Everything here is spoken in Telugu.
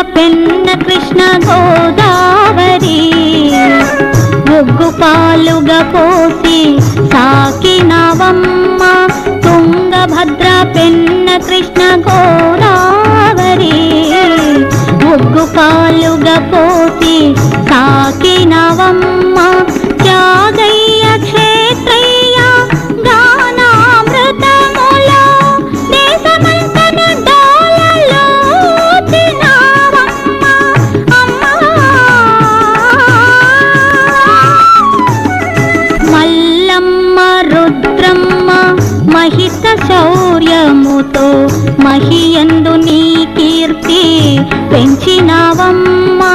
పెన్న కృష్ణ గోదావరి. ఒగ్గు పాలుగా పోసి సాకినవమ్మ తుంగభద్ర పెన్న కృష్ణ గోదావరి. ఒగ్గు పాలుగా పోసి సహిత శౌర్యముతో మహియందు నీ కీర్తి పెంచినావమ్మా.